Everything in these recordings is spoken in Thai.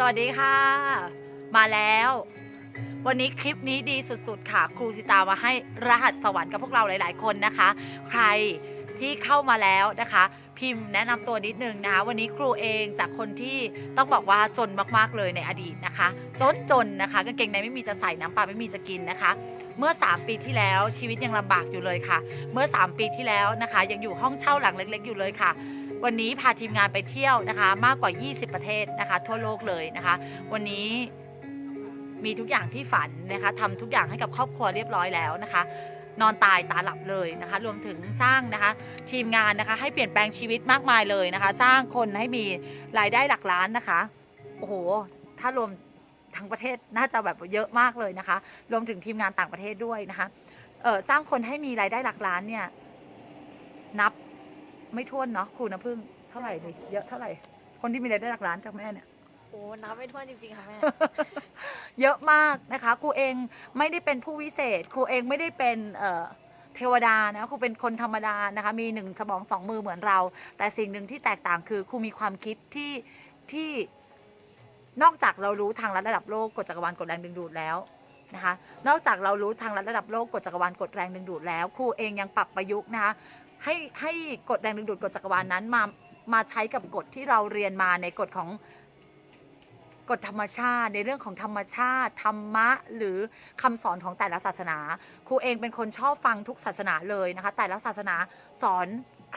สวัสดีค่ะ มาแล้ว วันนี้คลิปนี้ดีสุดๆค่ะ ครูสิตามาให้รหัสสวรรค์กับพวกเราหลาย ๆ คนนะคะ ใครที่เข้ามาแล้วนะคะ พิมพ์แนะนำตัวนิดนึงนะคะวันนี้ครูเองจากคนที่ต้องบอกว่าจนมากๆเลยในอดีตนะคะ จนจนนะคะกางเกงในไม่มีจะใส่น้ำปลาไม่มีจะกินนะคะ เมื่อ 3 ปีที่แล้วชีวิตยังลำบากอยู่เลยค่ะ เมื่อ 3 ปีที่แล้วนะคะ ยังอยู่ห้องเช่าหลังเล็ก ๆ อยู่เลยค่ะ วันนี้พาทีมงานไปเที่ยวนะคะ มากกว่า 20 ประเทศนะคะ ทั่วโลกเลยนะคะ วันนี้มีทุกอย่างที่ฝันนะคะทำทุกอย่างให้กับครอบครัวเรียบร้อยแล้วนะคะ นอนตายตาหลับเลยนะคะ รวมถึงสร้างนะคะ ทีมงานนะคะ ให้เปลี่ยนแปลงชีวิตมากมายเลยนะคะ สร้างคนให้มีรายได้หลักล้านนะคะโอ้โหถ้ารวมทั้งประเทศน่าจะแบบเยอะมากเลยนะคะ รวมถึงทีมงานต่างประเทศด้วยนะคะเออสร้างคนให้มีรายได้หลักล้านเนี่ย นับ ไม่ถ้วนเนาะครูนะพึ่งเท่าไหร่ดิเยอะเท่าไหร่ คนที่มีรายได้หลักล้านจากแม่เนี่ย โอ้นับไม่ถ้วนจริง ๆ ค่ะแม่ เยอะมากนะคะครูเองไม่ได้เป็นผู้วิเศษครูเองไม่ได้เป็นเอ่อเทวดานะครูเป็นคนธรรมดานะคะมีหนึ่งสมองสองมือเหมือนเรา แต่สิ่งหนึ่งที่แตกต่างคือครูมีความคิดที่ที่นอกจากเรารู้ทางระดับโลกกฎจักรวาลกฎแรงดึงดูดแล้วนะคะนอกจากเรารู้ทางระดับโลกกฎจักรวาลกฎแรงดึงดูดแล้วครูเองยังปรับประยุกต์นะคะ ให้ให้กฎแรงดึงดูดกฎจักรวาลนั้นมามาใช้กับกฎที่เราเรียนมาในกฎของกฎธรรมชาติในเรื่องของธรรมชาติ ธรรมะ หรือคำสอนของแต่ละศาสนาครูเองเป็นคนชอบฟังทุกศาสนาเลยนะคะ แต่ละศาสนาสอน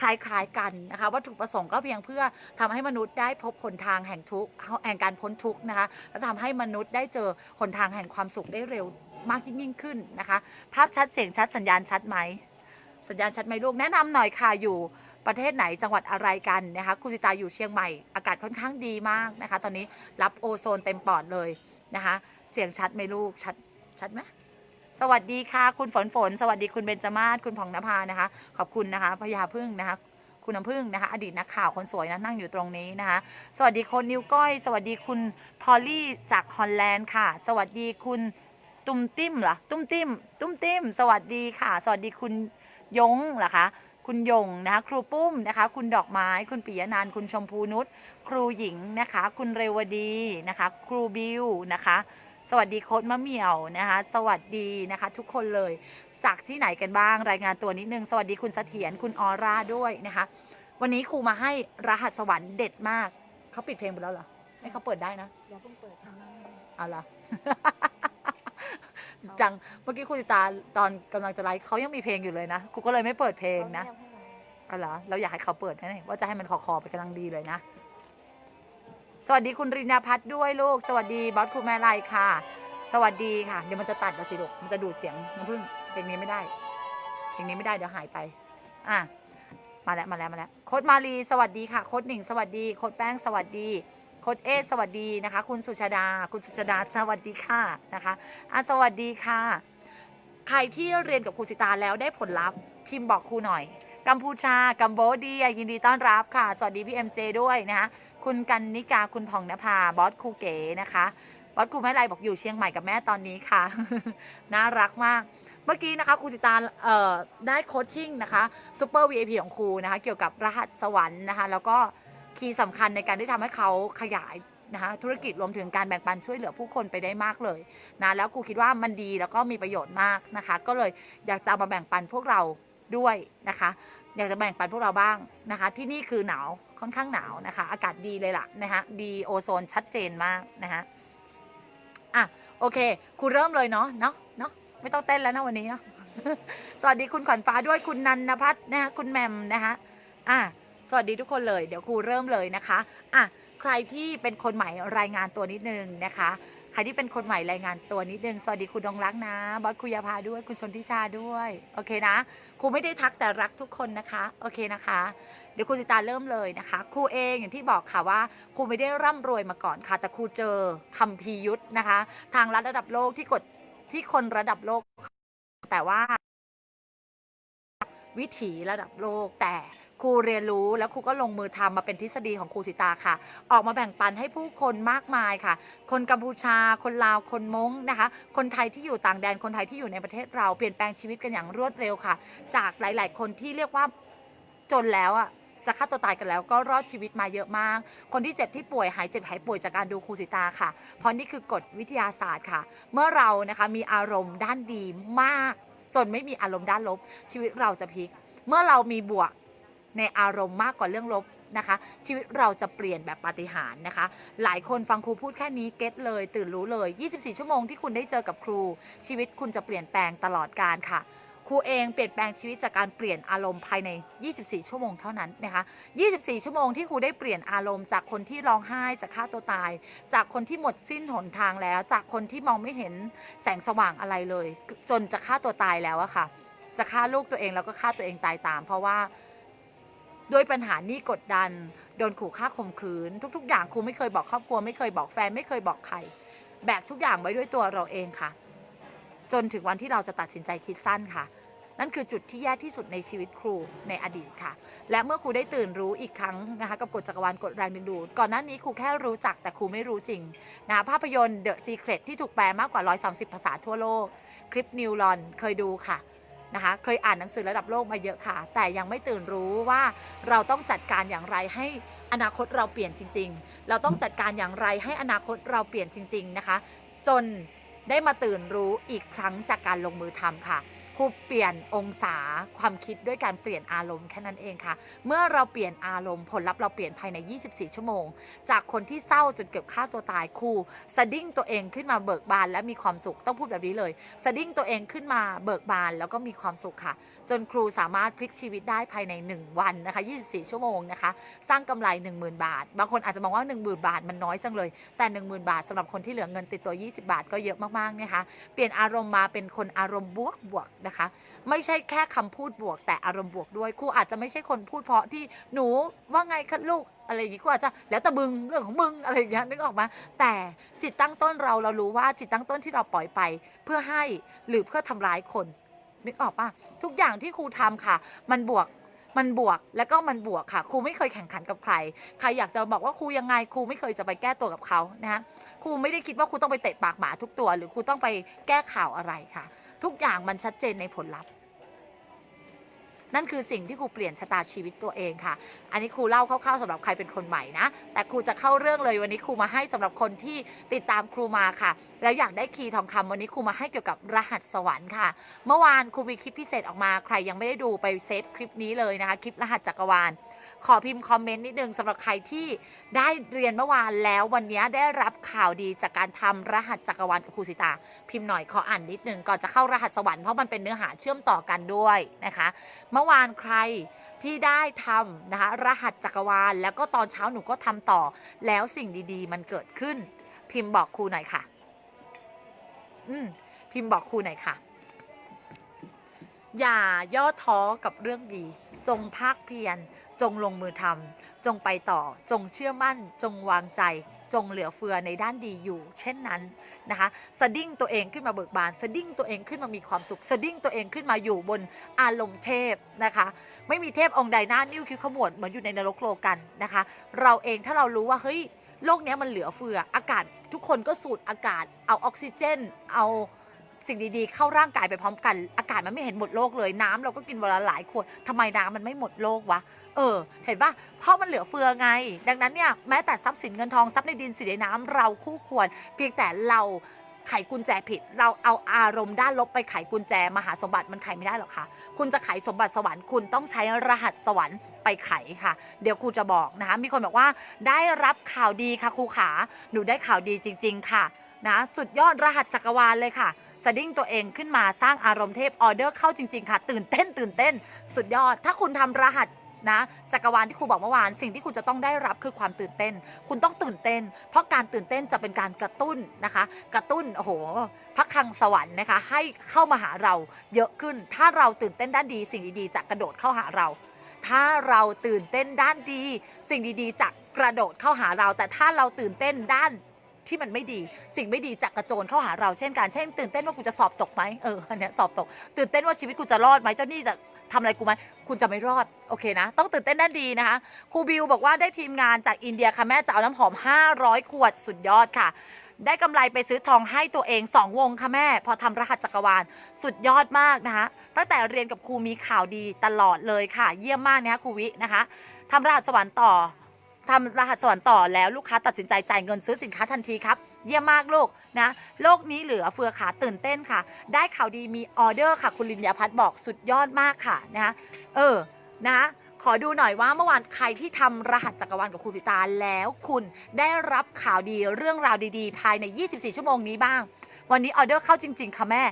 คล้ายๆกันนะคะวัตถุประสงค์ก็เพียงเพื่อทำให้มนุษย์ได้พบหนทางแห่งทุกข์แห่งการพ้นทุกข์นะคะและทำให้มนุษย์ได้เจอหนทางแห่งความสุขได้เร็วมากยิ่งขึ้นนะคะ ภาพชัดเสียงชัดสัญญาณชัดไหม สัญญาณชัดไหมลูกแนะนำหน่อยค่ะอยู่ประเทศไหนจังหวัดอะไรกันนะคะคุณสิตาอยู่เชียงใหม่อากาศค่อนข้างดีมากนะคะ ตอนนี้รับโอโซนเต็มปอดเลยนะคะ เสียงชัดไหมลูกชัดชัดไหมสวัสดีค่ะ คุณฝนฝน สวัสดีคุณเบญจมาศคุณผ่องนภานะคะ ขอบคุณนะคะพญาพึ่งนะคะ คุณน้ำพึ่งนะคะ อดีตนักข่าวคนสวยนะนั่งอยู่ตรงนี้นะคะ สวัสดีคนนิวก้อย สวัสดีคุณพอลลี่จากฮอลแลนด์ค่ะ สวัสดีคุณตุ้มติ้มเหรอตุ้มติ้มตุ้มติ้ม สวัสดีค่ะ สวัสดีคุณ ยงเหรอคะคุณยงนะคะครูปุ้มนะคะ คุณดอกไม้ คุณปิยนันท์คุณชมพูนุชครูหญิงนะคะ คุณเรวดีนะคะ ครูบิวนะคะ สวัสดีโค้ดมะเหมี่ยวนะคะ สวัสดีนะคะ ทุกคนเลยจากที่ไหนกันบ้างรายงานตัวนิดนึง สวัสดีคุณเสถียรคุณออร่าด้วยนะคะ วันนี้ครูมาให้รหัสสวรรค์เด็ดมากเขาปิดเพลงไปแล้วเหรอให้เขาเปิดได้นะเดี๋ยวเพิ่งเปิดทำหน้าให้เอาละ จังเมื่อกี้ครูจิตาตอนกำลังจะไลฟ์เขายังมีเพลงอยู่เลยนะครูก็เลยไม่เปิดเพลงนะขาเงียบให้เราเอาเหรอเราอยากให้เขาเปิดนะเนี่ยว่าจะให้มันคอคอๆไปกำลังดีเลยนะ สวัสดีคุณรินาพัฒน์ด้วยลูก สวัสดีบอสครูแม่ไลค่ะ สวัสดีค่ะ เดี๋ยวมันจะตัดแล้วสิลูกมันจะดูดเสียงน้ำผึ้งเพลงนี้ไม่ได้เพลงนี้ไม่ได้เดี๋ยวหายไป อะมาแล้วมาแล้วมาแล้วโค้ดมาลีสวัสดีค่ะโค้ดหนิงสวัสดีโค้ดแป้งสวัสดี โค้ดเอสสวัสดีนะคะ คุณสุชาดา คุณสุชาดาสวัสดีค่ะนะคะอะสวัสดีค่ะ ใครที่เรียนกับครูสิตาแล้วได้ผลลัพธ์พิมพ์บอกครูหน่อย กัมพูชา กัมโบเดียยินดีต้อนรับค่ะ สวัสดีพี่เอ็มเจด้วยนะคะคุณกันนิกาคุณผ่องนภาบอสครูเก๋นะคะบอสครูแม่ไรบอกอยู่เชียงใหม่กับแม่ตอนนี้ค่ะ น่ารักมาก เมื่อกี้นะคะครูสิตาได้โคชชิ่งนะคะซูเปอร์ VIP ของครูนะคะ เกี่ยวกับรหัสสวรรค์นะคะ แล้วก็ คีย์สำคัญในการที่ทำให้เขาขยายนะคะธุรกิจรวมถึงการแบ่งปันช่วยเหลือผู้คนไปได้มากเลยนะแล้วครูคิดว่ามันดีแล้วก็มีประโยชน์มากนะคะ ก็เลยอยากจะเอามาแบ่งปันพวกเราด้วยนะคะ อยากจะแบ่งปันพวกเราบ้างนะคะ ที่นี่คือหนาวค่อนข้างหนาวนะคะ อากาศดีเลยล่ะนะคะดีโอโซนชัดเจนมากนะคะอะโอเคครูเริ่มเลยเนาะเนาะเนาะไม่ต้องเต้นแล้วนะวันนี้เนาะสวัสดีคุณขวัญฟ้าด้วยคุณนันนพัฒน์นะคะคุณแหมมนะคะอะ วัสดีทุกคนเลย เดี๋ยวครูเริ่มเลยนะคะอะใครที่เป็นคนใหม่รายงานตัวนิดนึงนะคะใครที่เป็นคนใหม่รายงานตัวนิดนึง สวัสดีคุณดงรักนะ บอสคุยาพาด้วย คุณชนทิชาด้วย โอเคนะ ครูไม่ได้ทักแต่รักทุกคนนะคะ โอเคนะคะ เดี๋ยวครูจิตาเริ่มเลยนะคะ ครูเองอย่างที่บอกค่ะว่า ครูไม่ได้ร่ำรวยมาก่อนค่ะ แต่ครูเจอคัมภียุทธนะคะ ทางรัฐระดับโลกที่กดที่คนระดับโลก แต่ว่า วิถีระดับโลก แต่ครูเรียนรู้แล้วครูก็ลงมือทำมาเป็นทฤษฎีของครูสิตาค่ะ ออกมาแบ่งปันให้ผู้คนมากมายค่ะ คนกัมพูชา คนลาว คนม้งนะคะ คนไทยที่อยู่ต่างแดน คนไทยที่อยู่ในประเทศเราเปลี่ยนแปลงชีวิตกันอย่างรวดเร็วค่ะ จากหลาย ๆ คนที่เรียกว่าจนแล้วอะจะฆ่าตัวตายกันแล้วก็รอดชีวิตมาเยอะมาก คนที่เจ็บที่ป่วยหายเจ็บหายป่วยจากการดูครูสิตาค่ะ เพราะนี่คือกฎวิทยาศาสตร์ค่ะ เมื่อเรานะคะมีอารมณ์ด้านดีมาก จนไม่มีอารมณ์ด้านลบ ชีวิตเราจะพลิก เมื่อเรามีบวกในอารมณ์มากกว่าเรื่องลบนะคะ ชีวิตเราจะเปลี่ยนแบบปาฏิหาริย์นะคะ หลายคนฟังครูพูดแค่นี้เก็ตเลย ตื่นรู้เลย 24 ชั่วโมงที่คุณได้เจอกับครู ชีวิตคุณจะเปลี่ยนแปลงตลอดการค่ะ รูเองเปลี่ยนแปลงชีวิตจากการเปลี่ยนอารมณ์ภายใน 24 ชั่วโมงเท่านั้นนะคะ 24 ชั่วโมงที่ครูได้เปลี่ยนอารมณ์จากคนที่ร้องไห้จากฆ่าตัวตาย จากคนที่หมดสิ้นหนทางแล้ว จากคนที่มองไม่เห็นแสงสว่างอะไรเลย จนจะฆ่าตัวตายแล้วอะค่ะ จะฆ่าลูกตัวเองแล้วก็ฆ่าตัวเองตายตาม เพราะว่าด้วยปัญหานี้กดดัน โดนขู่ฆ่าข่มขืน ทุก ๆ อย่างครูไม่เคยบอกครอบครัวไม่เคยบอกแฟนไม่เคยบอกใคร แบกทุกอย่างไว้ด้วยตัวเราเองค่ะ จนถึงวันที่เราจะตัดสินใจคิดสั้นค่ะ นั่นคือจุดที่แย่ที่สุดในชีวิตครูในอดีตค่ะ และเมื่อครูได้ตื่นรู้อีกครั้งนะคะกับกฎจักรวาลกฎแรงดึงดูด ก่อนหน้านี้ครูแค่รู้จักแต่ครูไม่รู้จริงนะคะภาพยนตร์ The Secret ที่ถูกแปลมากกว่า 130 ภาษาทั่วโลก คลิปนิวรอนเคยดูค่ะนะคะเคยอ่านหนังสือระดับโลกมาเยอะค่ะ แต่ยังไม่ตื่นรู้ว่าเราต้องจัดการอย่างไรให้อนาคตเราเปลี่ยนจริง ๆ เราต้องจัดการอย่างไรให้อนาคตเราเปลี่ยนจริง ๆนะคะ จนได้มาตื่นรู้อีกครั้งจากการลงมือทำค่ะ ครูเปลี่ยนองศาความคิดด้วยการเปลี่ยนอารมณ์แค่นั้นเองค่ะ เมื่อเราเปลี่ยนอารมณ์ผลลัพธ์เราเปลี่ยนภายใน 24 ชั่วโมง จากคนที่เศร้าจนเกือบฆ่าตัวตายครูสะดิ้งตัวเองขึ้นมาเบิกบานและมีความสุขต้องพูดแบบนี้เลยสะดิ้งตัวเองขึ้นมาเบิกบานแล้วก็มีความสุขค่ะ จนครูสามารถพลิกชีวิตได้ภายใน 1 วันนะคะ 24 ชั่วโมงนะคะ สร้างกำไร 10,000 บาท บางคนอาจจะมองว่า 10,000 บาทมันน้อยจังเลย แต่ 10,000 บาทสำหรับคนที่เหลือเงินติดตัว 20 บาท ก็เยอะมากๆนะคะเปลี่ยนอารมณ์มาเป็นคนอารมณ์บวกบวกๆนะคะ ไม่ใช่แค่คำพูดบวกแต่อารมณ์บวกด้วยครูอาจจะไม่ใช่คนพูดเพราะที่หนูว่าไงคะลูกอะไรอย่างงี้ครูอาจจะแล้วแต่มึงเรื่องของมึงอะไรอย่างเงี้ยนึกออกมาแต่จิตตั้งต้นเราเรารู้ว่าจิตตั้งต้นที่เราปล่อยไป เพื่อให้หรือเพื่อทำร้ายคนนึกออกปะทุกอย่างที่ครูทำค่ะ มันบวกมันบวกแล้วก็มันบวกค่ะครูไม่เคยแข่งขันกับใคร ใครอยากจะบอกว่าครูยังไงครูไม่เคยจะไปแก้ตัวกับเขานะฮะครูไม่ได้คิดว่าครูต้องไปเตะปากหมาทุกตัว หรือครูต้องไปแก้ข่าวอะไรค่ะ ทุกอย่างมันชัดเจนในผลลัพธ์ นั่นคือสิ่งที่ครูเปลี่ยนชะตาชีวิตตัวเองค่ะ อันนี้ครูเล่าคร่าวๆสำหรับใครเป็นคนใหม่นะ แต่ครูจะเข้าเรื่องเลยวันนี้ครูมาให้สำหรับคนที่ติดตามครูมาค่ะ แล้วอยากได้คีย์ทองคำวันนี้ครูมาให้เกี่ยวกับรหัสสวรรค์ค่ะ เมื่อวานครูมีคลิปพิเศษออกมา ใครยังไม่ได้ดูไปเซฟคลิปนี้เลยนะคะ คลิปรหัสจักรวาล ขอพิมพ์คอมเมนต์นิดนึงสำหรับใครที่ได้เรียนเมื่อวานแล้ววันนี้ได้รับข่าวดีจากการทำรหัสจักรวาลกับครูสิตา พิมพ์หน่อยขออ่านนิดนึงก่อนจะเข้ารหัสสวรรค์เพราะมันเป็นเนื้อหาเชื่อมต่อกันด้วยนะคะ เมื่อวานใครที่ได้ทำนะคะรหัสจักรวาล แล้วก็ตอนเช้าหนูก็ทำต่อ แล้วสิ่งดีๆ มันเกิดขึ้น พิมพ์บอกครูหน่อยค่ะ อืมพิมพ์บอกครูหน่อยค่ะ อย่าย่อท้อกับเรื่องดี จงภาคเพียร จงลงมือทำจงไปต่อ จงเชื่อมั่น จงวางใจ จงเหลือเฟือในด้านดีอยู่ เช่นนั้นนะคะสะดิ้งตัวเองขึ้นมาเบิกบานสะดิ้งตัวเองขึ้นมามีความสุขสะดิ้งตัวเองขึ้นมาอยู่บนอารมณ์เทพนะคะ ไม่มีเทพองค์ใดหน้านิ้วคิ้วขมวดเหมือนอยู่ในนรกโลกันนะคะ เราเองถ้าเรารู้ว่าเฮ้ยโลกนี้มันเหลือเฟืออากาศทุกคนก็สูดอากาศ เอาออกซิเจน เอา สิ่งดีๆ เข้าร่างกายไปพร้อมกันอากาศมันไม่เห็นหมดโลกเลยน้ำเราก็กินวันละหลายขวดทำไมน้ำมันไม่หมดโลกวะเออ เห็นปะเพราะมันเหลือเฟือไง ดังนั้นเนี่ยแม้แต่ทรัพย์สินเงินทองทรัพย์ในดินสินในน้ำเราคู่ควร เพียงแต่เราไขกุญแจผิด เราเอาอารมณ์ด้านลบไปไขกุญแจมหาสมบัติมันไขไม่ได้หรอกค่ะ คุณจะไขสมบัติสวรรค์คุณต้องใช้รหัสสวรรค์ไปไขค่ะ เดี๋ยวครูจะบอกนะคะ มีคนบอกว่าได้รับข่าวดีค่ะครูขา หนูได้ข่าวดีจริง ๆ ค่ะนะสุดยอดรหัสจักรวาลเลยค่ะ สดิ้งตัวเองขึ้นมาสร้างอารมณ์เทพออเดอร์เข้าจริง ๆ ค่ะ ตื่นเต้น ตื่นเต้น สุดยอด ถ้าคุณทำรหัสนะจักรวาลที่ครูบอกเมื่อวาน สิ่งที่คุณจะต้องได้รับคือความตื่นเต้น คุณต้องตื่นเต้น เพราะการตื่นเต้นจะเป็นการกระตุ้นนะคะ กระตุ้นโอ้โหพระคังสวรรค์นะคะ ให้เข้ามาหาเราเยอะขึ้น ถ้าเราตื่นเต้นด้านดี สิ่งดีๆจะกระโดดเข้าหาเรา ถ้าเราตื่นเต้นด้านดี สิ่งดีๆจะกระโดดเข้าหาเรา แต่ถ้าเราตื่นเต้นด้าน ที่มันไม่ดี สิ่งไม่ดีจะกระโจนเข้าหาเราเช่นกันเช่น ตื่นเต้นว่ากูจะสอบตกไหมเอออันเนี้ยสอบตก ตื่นเต้นว่าชีวิตกูจะรอดไหมเจ้าหนี้จะทำอะไรกูไหมคุณจะไม่รอดโอเคนะ ต้องตื่นเต้นด้านดีนะคะครูบิวบอกว่าได้ทีมงานจากอินเดียค่ะแม่จะเอาน้ำหอม 500 ขวดสุดยอดค่ะ ได้กำไรไปซื้อทองให้ตัวเอง 2 วงค่ะแม่ พอทำรหัสจักรวาล สุดยอดมากนะคะ ตั้งแต่เรียนกับครูมีข่าวดีตลอดเลยค่ะ เยี่ยมมากนะคะครูวินะคะทำรหัสสวรรค์ต่อ ทำรหัสสวรรค์ต่อแล้วลูกค้าตัดสินใจจ่ายเงินซื้อสินค้าทันทีครับ เยี่ยมมากลูกนะ โลกนี้เหลือเฟือขาตื่นเต้นค่ะ ได้ข่าวดีมีออเดอร์ค่ะ คุณลินยาพัฒน์บอกสุดยอดมากค่ะนะเออนะขอดูหน่อยว่าเมื่อวานใครที่ทำรหัสจักรวาลกับครูสิตาแล้วคุณได้รับข่าวดีเรื่องราวดีๆ ภายใน 24 ชั่วโมงนี้บ้าง วันนี้ออเดอร์เข้าจริง ๆ ค่ะแม่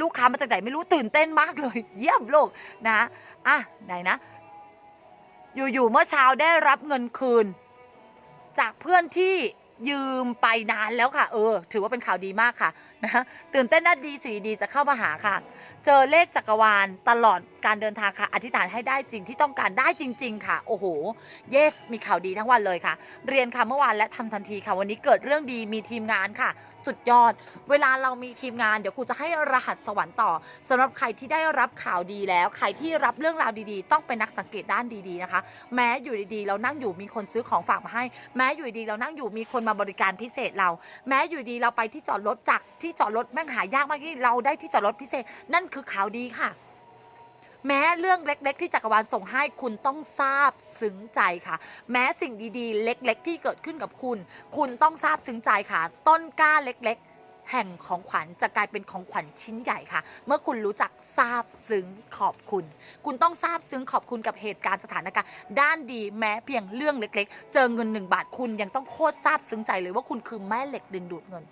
ลูกค้ามาจากไหนไม่รู้ตื่นเต้นมากเลย เยี่ยมโลกนะอะไหนนะ อยู่ๆเมื่อเช้าได้รับเงินคืน จากเพื่อนที่ยืมไปนานแล้วค่ะ เออ ถือว่าเป็นข่าวดีมากค่ะ นะตื่นเต้นน่าดีสีดีจะเข้ามาหาค่ะ เจอเลขจักรวาลตลอดการเดินทางค่ะ อธิษฐานให้ได้สิ่งที่ต้องการได้จริง ๆ ค่ะ โอ้โห yes มีข่าวดีทั้งวันเลยค่ะ เรียนค่ะเมื่อวานและทำทันทีค่ะ วันนี้เกิดเรื่องดีมีทีมงานค่ะ สุดยอด เวลาเรามีทีมงานเดี๋ยวครูจะให้รหัสสวรรค์ต่อสำหรับใครที่ได้รับข่าวดีแล้ว ใครที่รับเรื่องราวดีๆ ต้องเป็นนักสังเกตด้านดีๆนะคะ แม้อยู่ดีๆ เรานั่งอยู่มีคนซื้อของฝากมาให้ แม้อยู่ดีเรานั่งอยู่มีคนมาบริการพิเศษเรา แม้อยู่ดีเราไปที่จอดรถจากที่จอดรถแม่งหายากมากที่เราได้ที่จอดรถพิเศษ นั่นคือข่าวดีค่ะ แม้เรื่องเล็ก ๆ ที่จักรวาลส่งให้คุณต้องทราบซึ้งใจค่ะ แม้สิ่งดีๆ เล็ก ๆ ที่เกิดขึ้นกับคุณ คุณต้องทราบซึ้งใจค่ะ ต้นกล้าเล็ก ๆแห่งของขวัญจะกลายเป็นของขวัญชิ้นใหญ่ค่ะ เมื่อคุณรู้จักทราบซึ้งขอบคุณ คุณต้องทราบซึ้งขอบคุณกับเหตุการณ์สถานการณ์ด้านดีแม้เพียงเรื่องเล็ก ๆ เจอเงินหนึ่งบาทคุณยังต้องโคตรทราบซึ้งใจเลยว่าคุณคือแม่เหล็กดึงดูดเงิน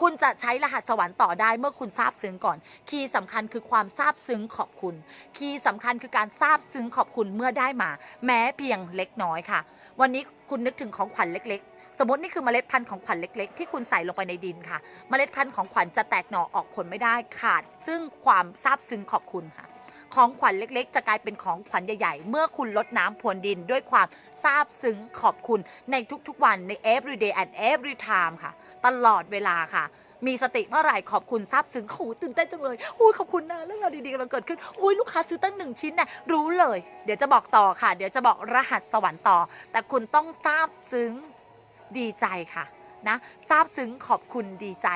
คุณจะใช้รหัสสวรรค์ต่อได้เมื่อคุณทราบซึ้งก่อน คีย์สำคัญคือความทราบซึ้งขอบคุณ คีย์สำคัญคือการทราบซึ้งขอบคุณเมื่อได้มา แม้เพียงเล็กน้อยค่ะ วันนี้คุณนึกถึงของขวัญเล็กๆสมมตินี่คือเมล็ดพันธุ์ของขวัญเล็ก ๆ ที่คุณใส่ลงไปในดินค่ะ เมล็ดพันธุ์ของขวัญจะแตกหน่อออกผลไม่ได้ขาด ซึ่งความทราบซึ้งขอบคุณค่ะ ของขวัญเล็กๆ จะกลายเป็นของขวัญใหญ่ๆ เมื่อคุณลดน้ำพรวนดินด้วยความซาบซึ้งขอบคุณในทุกๆวันใน everyday and every time ค่ะ ตลอดเวลาค่ะ มีสติเมื่อไหร่ขอบคุณซาบซึ้งโอ้ตื่นเต้นจังเลยอุ้ยขอบคุณนะเรื่องราวดีๆกำลังเกิดขึ้นอุ้ยลูกค้าซื้อตั้งหนึ่งชิ้นน่ะรู้เลย เดี๋ยวจะบอกต่อค่ะ เดี๋ยวจะบอกรหัสสวรรค์ต่อ แต่คุณต้องซาบซึ้งดีใจค่ะ นะซาบซึ้งขอบคุณดีใจ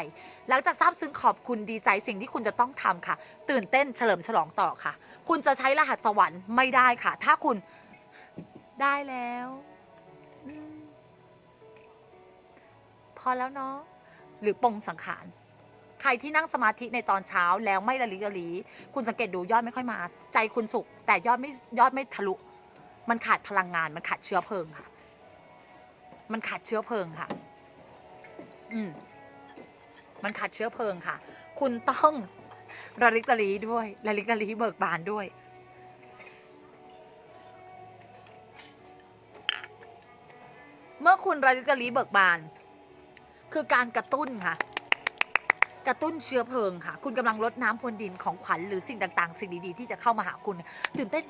หลังจากซาบซึ้งขอบคุณดีใจสิ่งที่คุณจะต้องทำค่ะ ตื่นเต้นเฉลิมฉลองต่อค่ะ คุณจะใช้รหัสสวรรค์ไม่ได้ค่ะ ถ้าคุณได้แล้วอพอแล้วเนาะหรือปงสังขารใครที่นั่งสมาธิในตอนเช้าแล้วไม่ระลิกระลีคุณสังเกตดูยอดไม่ค่อยมา ใจคุณสุข แต่ยอดไม่ยอดไม่ทะลุ มันขาดพลังงาน มันขาดเชื้อเพลิงค่ะ มันขาดเชื้อเพลิงค่ะ อืมมันขาดเชื้อเพลิงค่ะ คุณต้องระลิกระลีด้วยระลิกระลีเบิกบานด้วย เมื่อคุณระลิกระลีเบิกบาน คือการกระตุ้นค่ะ กระตุ้นเชื้อเพลิงค่ะ คุณกำลังลดน้ำพรวนดินของขวัญหรือสิ่งต่าง ๆ สิ่งดีๆ ที่จะเข้ามาหาคุณตื่นเต้น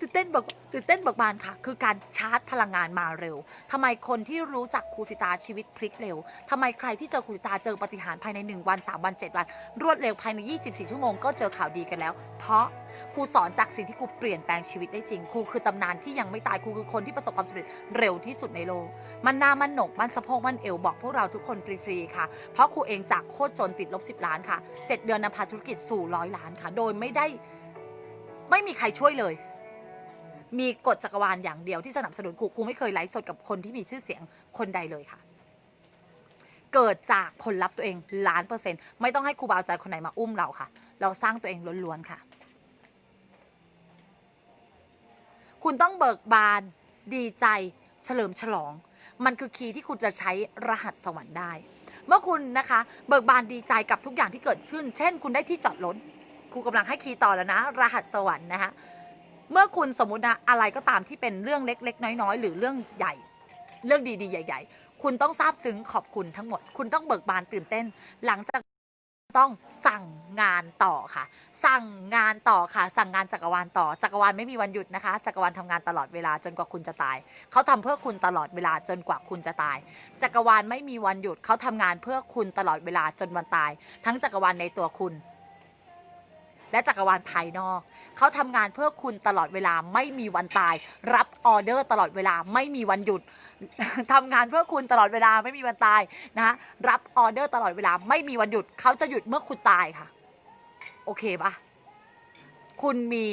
ตื่นเต้นบอกตื่นเต้นบอกบานค่ะ คือการชาร์จพลังงานมาเร็วทำไมคนที่รู้จักครูสิตาชีวิตพลิกเร็วทำไมใครที่เจอครูสิตาเจอปฏิหารภายใน 1 วัน 3 วัน 7 วัน รวดเร็วภายใน 24 ชั่วโมงก็เจอข่าวดีกันแล้ว เพราะ ครูสอนจากสิ่งที่ครูเปลี่ยนแปลงชีวิตได้จริง ครูคือตำนานที่ยังไม่ตาย ครูคือคนที่ประสบความสำเร็จเร็วที่สุดในโลก มันหน้ามันหนก มันสะโพก มันเอวบอกพวกเราทุกคนฟรีๆค่ะ เพราะครูเองจากโคตรจนติดลบ 10 ล้านค่ะ 7 เดือนนำพาธุรกิจสู่ร้อยล้านค่ะ โดยไม่ได้ไม่มีใครช่วยเลย มีกฎจักรวาลอย่างเดียวที่สนับสนุนครู ครูไม่เคยไลฟ์สดกับคนที่มีชื่อเสียงคนใดเลยค่ะเกิดจากผลลัพธ์ตัวเองล้านเปอร์เซ็นต์ไม่ต้องให้ครูบาอาจารย์คนไหนมาอุ้มเราค่ะ เราสร้างตัวเองล้วนๆค่ะ คุณต้องเบิกบาน ดีใจ เฉลิมฉลอง มันคือคีย์ที่คุณจะใช้รหัสสวรรค์ได้ เมื่อคุณนะคะ เบิกบานดีใจกับทุกอย่างที่เกิดขึ้น เช่น คุณได้ที่จอดรถครูกำลังให้คีย์ต่อแล้วนะ รหัสสวรรค์นะคะเมื่อคุณสมมตินะอะไรก็ตามที่เป็นเรื่องเล็ก ๆ น้อยๆ หรือเรื่องใหญ่ เรื่องดีๆ ใหญ่ ๆ คุณต้องซาบซึ้งขอบคุณทั้งหมด คุณต้องเบิกบานตื่นเต้น หลังจาก ต้องสั่งงานต่อค่ะ สั่งงานต่อค่ะ สั่งงานจักรวาลต่อ จักรวาลไม่มีวันหยุดนะคะ จักรวาลทำงานตลอดเวลาจนกว่าคุณจะตาย เขาทำเพื่อคุณตลอดเวลาจนกว่าคุณจะตาย จักรวาลไม่มีวันหยุดเขาทำงานเพื่อคุณตลอดเวลาจนวันตาย ทั้งจักรวาลในตัวคุณ และจักรวาลภายนอก เขาทำงานเพื่อคุณตลอดเวลาไม่มีวันตาย รับออเดอร์ตลอดเวลาไม่มีวันหยุดทำงานเพื่อคุณตลอดเวลาไม่มีวันตายนะรับออเดอร์ตลอดเวลาไม่มีวันหยุด เขาจะหยุดเมื่อคุณตายค่ะ โอเคปะคุณมี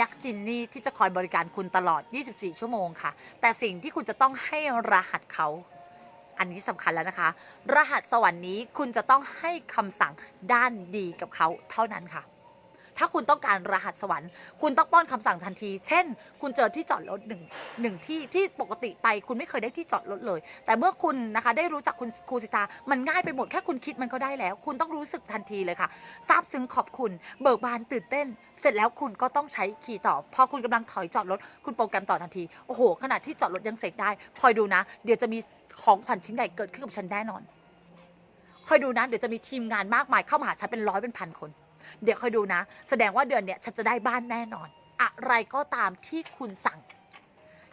ยักษ์จินนี่ที่จะคอยบริการคุณตลอด 24 ชั่วโมงค่ะ แต่สิ่งที่คุณจะต้องให้รหัสเขา อันนี้สำคัญแล้วนะคะ รหัสสวรรค์นี้คุณจะต้องให้คำสั่งด้านดีกับเขาเท่านั้นค่ะ ถ้าคุณต้องการรหัสสวรรค์ คุณต้องป้อนคำสั่งทันที เช่น คุณเจอที่จอดรถหนึ่งหนึ่งที่ที่ปกติไป คุณไม่เคยได้ที่จอดรถเลย แต่เมื่อคุณนะคะได้รู้จักคุณครูสิตา มันง่ายไปหมดแค่คุณคิดมันก็ได้แล้ว คุณต้องรู้สึกทันทีเลยค่ะซาบซึ้งขอบคุณ เบิกบานตื่นเต้นเสร็จแล้วคุณก็ต้องใช้คีย์ต่อ พอคุณกำลังถอยจอดรถ คุณโปรแกรมต่อทันที โอ้โห ขนาดที่จอดรถยังเสร็จได้ คอยดูนะ เดี๋ยวจะมี ของขวัญชิ้นใหญ่เกิดขึ้นกับฉันแน่นอน คอยดูนะ เดี๋ยวจะมีทีมงานมากมายเข้ามาหาฉันเป็นร้อยเป็นพันคน เดี๋ยวคอยดูนะ แสดงว่าเดือนเนี้ยฉันจะได้บ้านแน่นอน อะไรก็ตามที่คุณสั่ง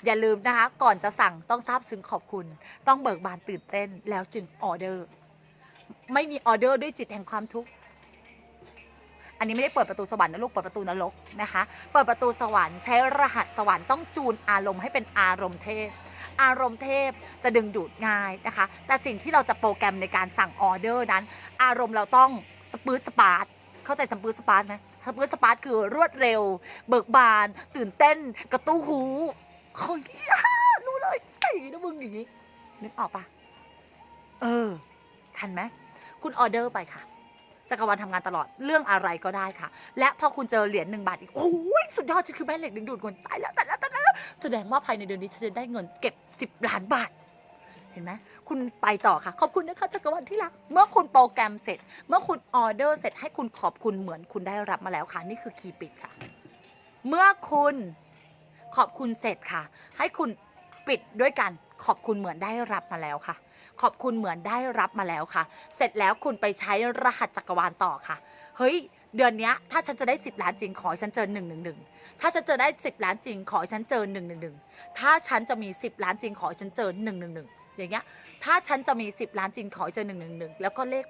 อย่าลืมนะคะ ก่อนจะสั่งต้องทราบซึ้งขอบคุณ ต้องเบิกบานตื่นเต้นแล้วจึงออเดอร์ ไม่มีออเดอร์ด้วยจิตแห่งความทุกข์ อันนี้ไม่ได้เปิดประตูสวรรค์นะลูกเปิดประตูนรกนะคะ เปิดประตูสวรรค์ใช้รหัสสวรรค์ต้องจูนอารมณ์ให้เป็นอารมณ์เทพ อารมณ์เทพจะดึงดูดง่ายนะคะ แต่สิ่งที่เราจะโปรแกรมในการสั่งออเดอร์นั้น อารมณ์เราต้องสปืดสปาร์ตเข้าใจสปืดสปาร์ตไหมสปืดสปาร์ตคือรวดเร็ว เบิกบาน ตื่นเต้น กระตู้หูโอ้ยรู้เลยไอ้นะมึงอย่างนี้ นึกออกปะเออ ทันไหม คุณออเดอร์ไปค่ะ จักรวาลทำงานตลอดเรื่องอะไรก็ได้ค่ะ และพอคุณเจอเหรียญหนึ่งบาทอีกโอ้ยสุดยอดฉันคือแม่เหล็กดึงดูดเงินตายแล้วแตายแล้วตายแล้วแสดงว่าภายในเดือนนี้ฉันจะได้เงินเก็บ 10 ล้านบาทเห็นไหมคุณไปต่อค่ะ ขอบคุณนะคะจักรวาลที่รัก เมื่อคุณโปรแกรมเสร็จ เมื่อคุณออเดอร์เสร็จให้คุณขอบคุณเหมือนคุณได้รับมาแล้วค่ะ นี่คือคีย์ปิดค่ะ เมื่อคุณขอบคุณเสร็จค่ะ ให้คุณปิดด้วยกันขอบคุณเหมือนได้รับมาแล้วค่ะ ขอบคุณเหมือนได้รับมาแล้วค่ะ เสร็จแล้วคุณไปใช้รหัสจักรวาลต่อค่ะ เฮ้ยเดือนนี้ถ้าฉันจะได้ 10 ล้านจริงขอฉันเจอ1นึถ้าฉันจะได้ 10 ล้านจริงขอฉันเจอ1นึถ้าฉันจะมี 10 ล้านจริงขอฉันเจอ1นึอย่างเงี้ย ถ้าฉันจะมี 10 ล้านจริงขอให้เจอ1นึแล้วก็เลข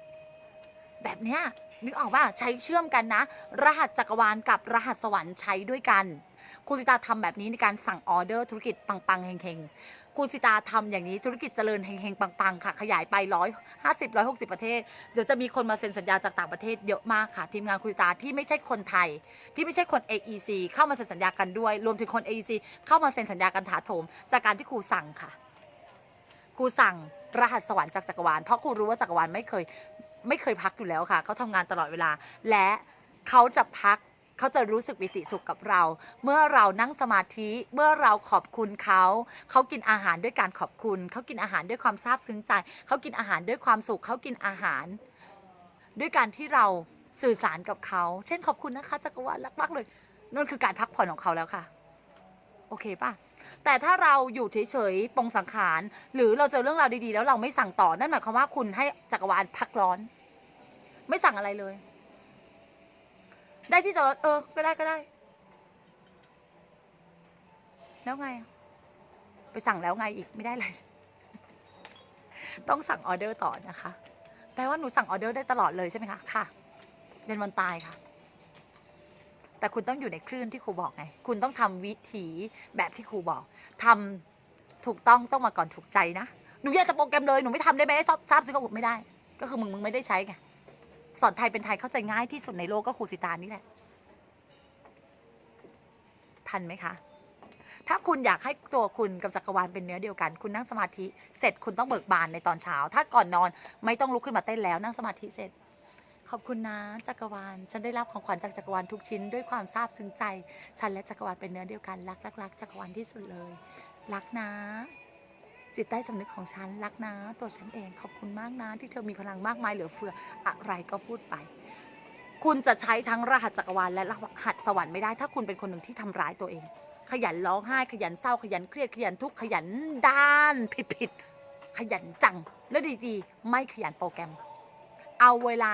89 แบบเนี้ยนึกออกว่าใช้เชื่อมกันนะ รหัสจักรวาลกับรหัสสวรรค์ใช้ด้วยกันคุณสิตาทำแบบนี้ในการสั่งออเดอร์ธุรกิจปังๆเฮงๆ คุณสิตาทำอย่างนี้ธุรกิจเจริญเฮงๆปังๆ ค่ะ ขยายไปร้อยห้าสิบร้อยหกสิบประเทศ เดี๋ยวจะมีคนมาเซ็นสัญญาจากต่างประเทศเยอะมากค่ะ ทีมงานคุณสิตาที่ไม่ใช่คนไทย ที่ไม่ใช่คน AEC เข้ามาเซ็นสัญญากันด้วย รวมถึงคน AEC เข้ามาเซ็นสัญญากันถาโถม จากการที่ครูสั่งค่ะ ครูสั่งรหัสสวรรค์จากจักรวาลเพราะครูรู้ว่าจักรวาลไม่เคยไม่เคยพักอยู่แล้วค่ะเขาทำงานตลอดเวลา และเขาจะพัก เขาจะรู้สึกปิติสุขกับเรา เมื่อเรานั่งสมาธิ เมื่อเราขอบคุณเขา เขากินอาหารด้วยการขอบคุณ เขากินอาหารด้วยความซาบซึ้งใจ เขากินอาหารด้วยความสุข เขากินอาหาร ด้วยการที่เราสื่อสารกับเขา เช่นขอบคุณนะคะจักรวาลรักมากเลยนั่นคือการพักผ่อนของเขาแล้วค่ะ โอเคป่ะแต่ถ้าเราอยู่เฉยๆปรงสังขาร หรือเราเจอเรื่องราวดีๆ แล้วเราไม่สั่งต่อนั่นหมายความว่าคุณให้จักรวาลพักร้อน ไม่สั่งอะไรเลย ได้ที่จอดรถเออ ก็ได้ก็ได้ แล้วไง ไปสั่งแล้วไงอีกไม่ได้เลย ต้องสั่งออเดอร์ต่อนะคะ แปลว่าหนูสั่งออเดอร์ได้ตลอดเลยใช่ไหมคะ ค่ะเย็นวันตายค่ะ แต่คุณต้องอยู่ในคลื่นที่ครูบอกไง คุณต้องทำวิถีแบบที่ครูบอกทำถูกต้องต้องมาก่อนถูกใจนะ หนูอยากจะโปรแกรมเลย หนูไม่ทำได้ไหมทราบทราบซึ่งก็ไม่ได้ ก็คือมึงมึงไม่ได้ใช้ไง สอนไทยเป็นไทยเข้าใจง่ายที่สุดในโลกก็ครูสิตานี่แหละ ทันไหมคะ ถ้าคุณอยากให้ตัวคุณกับจักรวาลเป็นเนื้อเดียวกัน คุณนั่งสมาธิเสร็จคุณต้องเบิกบานในตอนเช้า ถ้าก่อนนอนไม่ต้องลุกขึ้นมาเต้นแล้วนั่งสมาธิเสร็จ ขอบคุณนะจักรวาล ฉันได้รับของขวัญจากจักรวาลทุกชิ้นด้วยความซาบซึ้งใจ ฉันและจักรวาลเป็นเนื้อเดียวกันรักรักรักจักรวาลที่สุดเลย รักนะ จิตใต้สำนึกของฉันรักนะ ตัวฉันเองขอบคุณมากนะ ที่เธอมีพลังมากมายเหลือเฟืออะไรก็พูดไป คุณจะใช้ทั้งรหัสจักรวาลและรหัสสวรรค์ไม่ได้ ถ้าคุณเป็นคนหนึ่งที่ทำร้ายตัวเอง ขยันร้องไห้ ขยันเศร้า ขยันเครียดขยันทุกข์ขยันด้านผิดผิดๆขยันจังแล้วดีๆ ไม่ขยันโปรแกรม เอาเวลา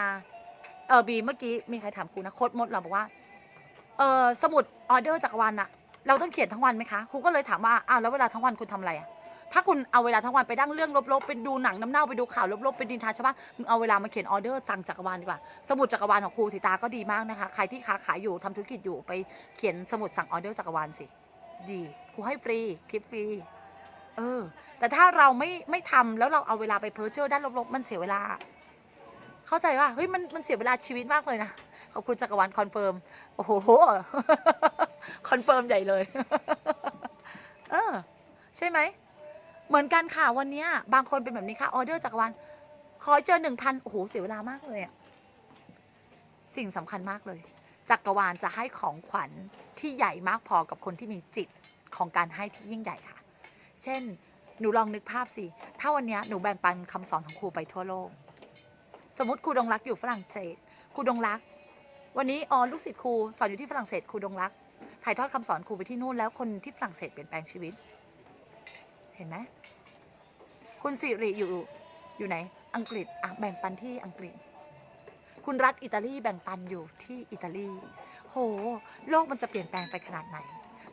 เออบีเมื่อกี้มีใครถามครูนะโค้ดมดเราบอกว่าเออสมุดออเดอร์จักรวาลอะเราต้องเขียนทั้งวันไหมคะครูก็เลยถามว่าอ้าวแล้วเวลาทั้งวันคุณทำอะไรอะ ถ้าคุณเอาเวลาทั้งวันไปดั้งเรื่องลบๆไปดูหนังน้ำเน่าไปดูข่าวลบๆไปดินทาชาวบ้านมึงเอาเวลามาเขียนออเดอร์สั่งจักรวาลดีกว่า สมุดจักรวาลของครูสิตาก็ดีมากนะคะ ใครที่ค้าขายอยู่ทำธุรกิจอยู่ไปเขียนสมุดสั่งออเดอร์จักรวาลสิ ดีครูให้ฟรีคลิปฟรี เออ แต่ถ้าเราไม่ไม่ทำแล้วเราเอาเวลาไปเพ้อเจ้อด้านลบๆ มันเสียเวลา เข้าใจว่าเฮ้ยมันมันเสียเวลาชีวิตมากเลยนะขอบคุณจักรวาลคอนเฟิร์มโอ้โหคอนเฟิร์มใหญ่เลย เออ ใช่ไหม เหมือนกันค่ะวันนี้บางคนเป็นแบบนี้ค่ะออเดอร์จักรวาลขอเจอหนึ่งพันโอ้โหเสียเวลามากเลยอะสิ่งสำคัญมากเลย จักรวาลจะให้ของขวัญที่ใหญ่มากพอกับคนที่มีจิตของการให้ที่ยิ่งใหญ่ค่ะ เช่น หนูลองนึกภาพสิ ถ้าวันนี้หนูแบ่งปันคำสอนของครูไปทั่วโลก สมมติครูดงรักอยู่ฝรั่งเศส ครูดงรัก วันนี้ออลูกศิษย์ครูสอนอยู่ที่ฝรั่งเศส ครูดงรัก ถ่ายทอดคำสอนครูไปที่นู่นแล้วคนที่ฝรั่งเศสเปลี่ยนแปลงชีวิต เห็นไหม คุณสิริอยู่อยู่ไหน อังกฤษอะแบ่งปันที่อังกฤษ คุณรัฐอิตาลีแบ่งปันอยู่ที่อิตาลี โห โลกมันจะเปลี่ยนแปลงไปขนาดไหน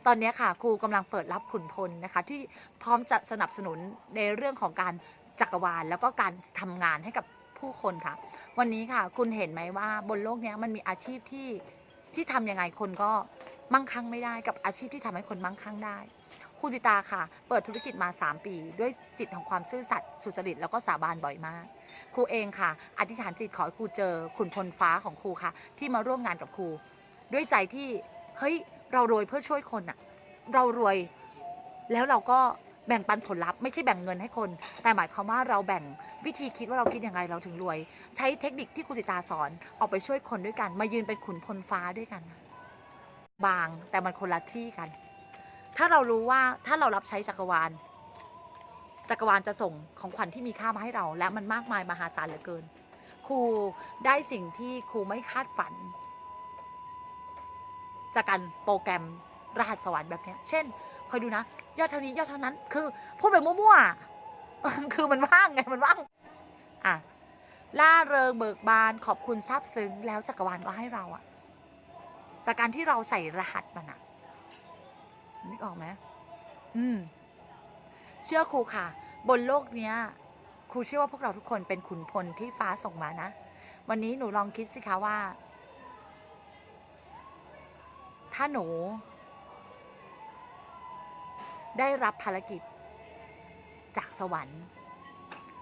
ตอนนี้ค่ะครูกำลังเปิดรับขุนพลนะคะ ที่พร้อมจะสนับสนุนในเรื่องของการจักรวาล แล้วก็การทำงานให้กับผู้คนค่ะ วันนี้ค่ะ คุณเห็นไหมว่าบนโลกนี้มันมีอาชีพที่ที่ทำยังไงคนก็มั่งคั่งไม่ได้กับอาชีพที่ทำให้คนมั่งคั่งได้ ครูจิตาค่ะ เปิดธุรกิจมา 3 ปี ด้วยจิตของความซื่อสัตย์สุจริตแล้วก็สาบานบ่อยมาก ครูเองค่ะ อธิษฐานจิตขอให้ครูเจอขุนพลฟ้าของครูค่ะ ที่มาร่วมงานกับครู ด้วยใจที่เฮ้ยเรารวยเพื่อช่วยคนอะเรารวยแล้วเราก็แบ่งปันผลลัพธ์ไม่ใช่แบ่งเงินให้คน แต่หมายความว่าเราแบ่งวิธีคิดว่าเราคิดยังไงเราถึงรวย ใช้เทคนิคที่ครูสิตาสอนออกไปช่วยคนด้วยกัน มายืนเป็นขุนพลฟ้าด้วยกัน บางแต่มันคนละที่กัน ถ้าเรารู้ว่าถ้าเรารับใช้จักรวาล จักรวาลจะส่งของขวัญที่มีค่ามาให้เรา และมันมากมายมหาศาลเหลือเกิน ครูได้สิ่งที่ครูไม่คาดฝัน จากการโปรแกรมรหัสสวรรค์แบบนี้เช่นคอยดูนะ ยอดเท่านี้ยอดเท่านั้น คือพูดไปมั่วๆคือมันว่างไงมันว่างอะล่าเริงเบิกบานขอบคุณซาบซึ้งแล้วจักรวาลก็ให้เราอะจากการที่เราใส่รหัสมันอะ นึกออกไหมอืม เชื่อครูค่ะ บนโลกเนี้ย ครูเชื่อว่าพวกเราทุกคนเป็นขุนพลที่ฟ้าส่งมานะ วันนี้หนูลองคิดสิคะว่า ถ้าหนู ได้รับภารกิจ จากสวรรค์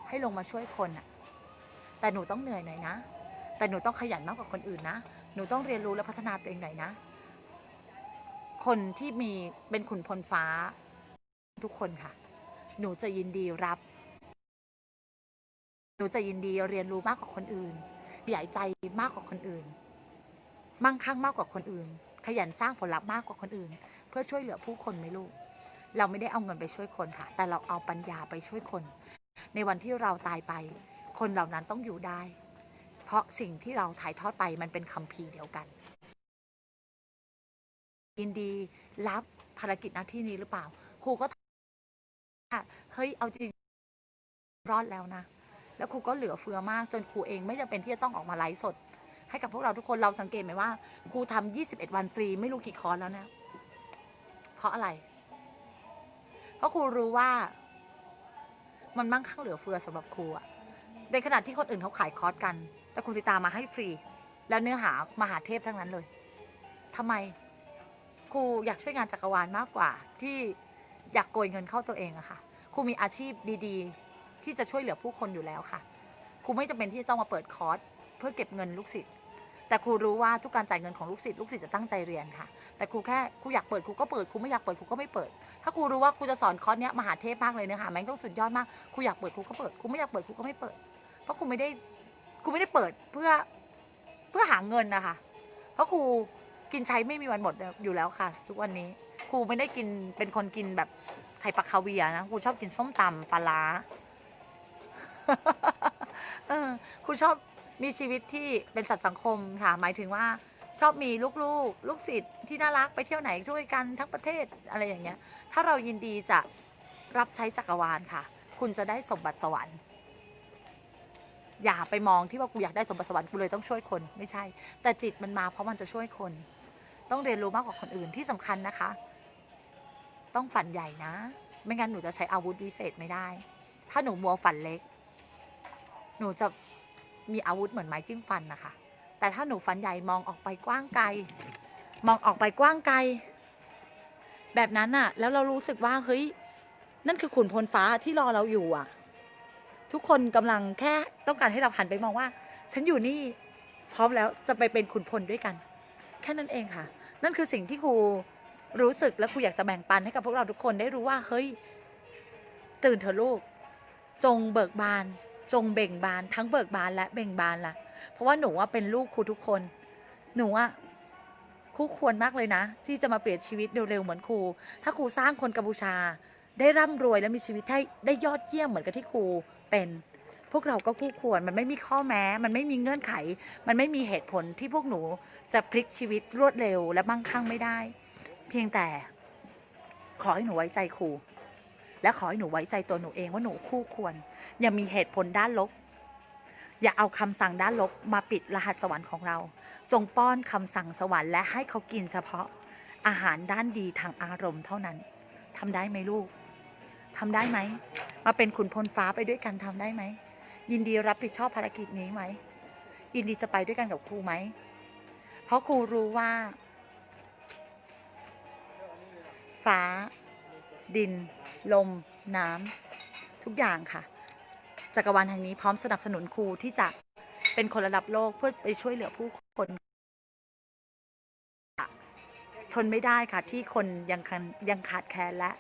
ให้ลงมาช่วยคนอะแต่หนูต้องเหนื่อยหน่อยนะ แต่หนูต้องขยันมากกว่าคนอื่นนะ หนูต้องเรียนรู้และพัฒนาตัวเองหน่อยนะ คนที่มีเป็นขุนพลฟ้า ทุกคนค่ะ หนูจะยินดีรับ หนูจะยินดีเรียนรู้มากกว่าคนอื่นใหญ่ใจมากกว่าคนอื่น มั่งคั่งมากกว่าคนอื่น ขยันสร้างผลลัพธ์มากกว่าคนอื่น เพื่อช่วยเหลือผู้คนไหมลูก เราไม่ได้เอาเงินไปช่วยคนค่ะ แต่เราเอาปัญญาไปช่วยคน ในวันที่เราตายไป คนเหล่านั้นต้องอยู่ได้ เพราะสิ่งที่เราถ่ายทอดไปมันเป็นคำพีร์เดียวกัน ยินดีรับภารกิจหน้าที่นี้หรือเปล่า ครูก็ถามเฮ้ยเอาจริงรอดแล้วนะ แล้วครูก็เหลือเฟือมากจนครูเองไม่จำเป็นที่จะต้องออกมาไลฟ์สด ให้กับพวกเราทุกคนเราสังเกตไหมว่าครูทำ21 วันฟรีไม่รู้กี่คอร์สแล้วนะเพราะอะไร เพราะครูรู้ว่า มันมั่งคั่งเหลือเฟือสำหรับครูอะในขณะที่คนอื่นเขาขายคอร์สกัน แต่ครูสิตามาให้ฟรี แล้วเนื้อหามหาเทพทั้งนั้นเลยทำไม ครูอยากช่วยงานจักรวาลมากกว่า ที่อยากโกยเงินเข้าตัวเองอะค่ะครูมีอาชีพดีๆ ที่จะช่วยเหลือผู้คนอยู่แล้วค่ะครูไม่จำเป็นที่จะต้องมาเปิดคอร์สเพื่อเก็บเงินลูกศิษย์แต่ครูรู้ว่าทุกการจ่ายเงินของลูกศิษย์ลูกศิษย์จะตั้งใจเรียนค่ะ แต่ครูแค่ครูอยากเปิดครูก็เปิดครูไม่อยากเปิดครูก็ไม่เปิด ถ้าครูรู้ว่าครูจะสอนคอร์สเนี้ยมหาเทพมากเลยเนื้อหาแม่งต้องสุดยอดมากครูอยากเปิดครูก็เปิดครูไม่อยากเปิดครูก็ไม่เปิด เพราะครูไม่ได้ครูไม่ได้เปิดเพื่อเพื่อหาเงินนะคะเพราะครู กินใช้ไม่มีวันหมดอยู่แล้วค่ะ ทุกวันนี้ครูไม่ได้กินเป็นคนกินแบบไข่ปลาคาเวียนะครูชอบกินส้มตำปลาร้าครูชอบมีชีวิตที่เป็นสัตว์สังคมค่ะ หมายถึงว่าชอบมีลูกๆลูกศิษย์ที่น่ารักไปเที่ยวไหนด้วยกันทั้งประเทศอะไรอย่างเงี้ย ถ้าเรายินดีจะรับใช้จักรวาลค่ะ คุณจะได้สมบัติสวรรค์ อย่าไปมองที่ว่ากูอยากได้สมบัติสวรรค์กูเลยต้องช่วยคนไม่ใช่ แต่จิตมันมาเพราะมันจะช่วยคน ต้องเรียนรู้มากกว่าคนอื่นที่สำคัญนะคะ ต้องฝันใหญ่นะ ไม่งั้นหนูจะใช้อาวุธวิเศษไม่ได้ ถ้าหนูมัวฝันเล็ก หนูจะมีอาวุธเหมือนไม้จิ้มฟันนะคะ แต่ถ้าหนูฝันใหญ่มองออกไปกว้างไกล มองออกไปกว้างไกล แบบนั้นน่ะแล้วเรารู้สึกว่าเฮ้ยนั่นคือขุนพลฟ้าที่รอเราอยู่อะ ทุกคนกำลังแค่ต้องการให้เราหันไปมองว่า ฉันอยู่นี่พร้อมแล้วจะไปเป็นขุนพลด้วยกัน แค่นั้นเองค่ะ นั่นคือสิ่งที่ครูรู้สึกและครูอยากจะแบ่งปันให้กับพวกเราทุกคนได้รู้ว่าเฮ้ยตื่นเถอะลูก จงเบิกบาน จงเบ่งบาน ทั้งเบิกบานและเบ่งบานล่ะ เพราะว่าหนูว่าเป็นลูกครูทุกคน หนูว่าคู่ควรมากเลยนะ ที่จะมาเปลี่ยนชีวิตเร็วๆเหมือนครู ถ้าครูสร้างคนกัมพูชา ได้ร่ำรวยและมีชีวิตได้ได้ยอดเยี่ยมเหมือนกับที่ครูเป็น พวกเราก็คู่ควรมันไม่มีข้อแม้ มันไม่มีเงื่อนไข มันไม่มีเหตุผลที่พวกหนูจะพลิกชีวิตรวดเร็วและมั่งคั่งไม่ได้ เพียงแต่ ขอให้หนูไว้ใจครูและขอให้หนูไว้ใจตัวหนูเองว่าหนูคู่ควร อย่ามีเหตุผลด้านลบ อย่าเอาคำสั่งด้านลบมาปิดรหัสสวรรค์ของเรา จงป้อนคำสั่งสวรรค์และให้เขากินเฉพาะ อาหารด้านดีทางอารมณ์เท่านั้นทำได้ไหมลูก ทำได้ไหม มาเป็นขุนพลฟ้าไปด้วยกันทำได้ไหม ยินดีรับผิดชอบภารกิจนี้ไหม ยินดีจะไปด้วยกันกับครูไหม เพราะครูรู้ว่า ฟ้า ดิน ลม น้ำทุกอย่างค่ะ จักรวาลแห่งนี้พร้อมสนับสนุนครูที่จะเป็นคนระดับโลกเพื่อไปช่วยเหลือผู้คนทนไม่ได้ค่ะที่คนยังยังขาดแคลนและ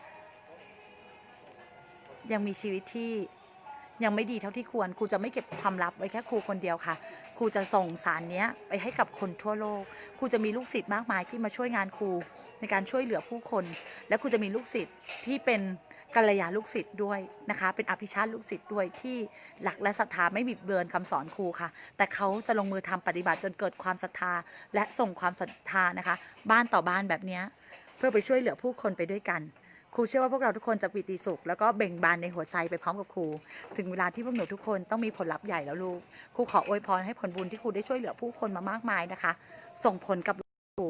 ยังมีชีวิตที่ยังไม่ดีเท่าที่ควรครูจะไม่เก็บความลับไว้แค่ครูคนเดียวค่ะครูจะส่งสารนี้ไปให้กับคนทั่วโลกครูจะมีลูกศิษย์มากมายที่มาช่วยงานครูในการช่วยเหลือผู้คน และครูจะมีลูกศิษย์ที่เป็นกัลยาลูกศิษย์ด้วยนะคะ เป็นอภิชาติลูกศิษย์ด้วยที่หลักและศรัทธาไม่บิดเบือนคำสอนครูค่ะ แต่เขาจะลงมือทำปฏิบัติจนเกิดความศรัทธา และส่งความศรัทธานะคะ บ้านต่อบ้านแบบนี้เพื่อไปช่วยเหลือผู้คนไปด้วยกัน ครูเชื่อว่าพวกเราทุกคนจะปิติสุข แล้วก็เบ่งบานในหัวใจไปพร้อมกับครู ถึงเวลาที่พวกหนูทุกคนต้องมีผลลัพธ์ใหญ่แล้วลูก ครูขออวยพรให้ผลบุญที่ครูได้ช่วยเหลือผู้คนมามากมายนะคะ ส่งผลกับครู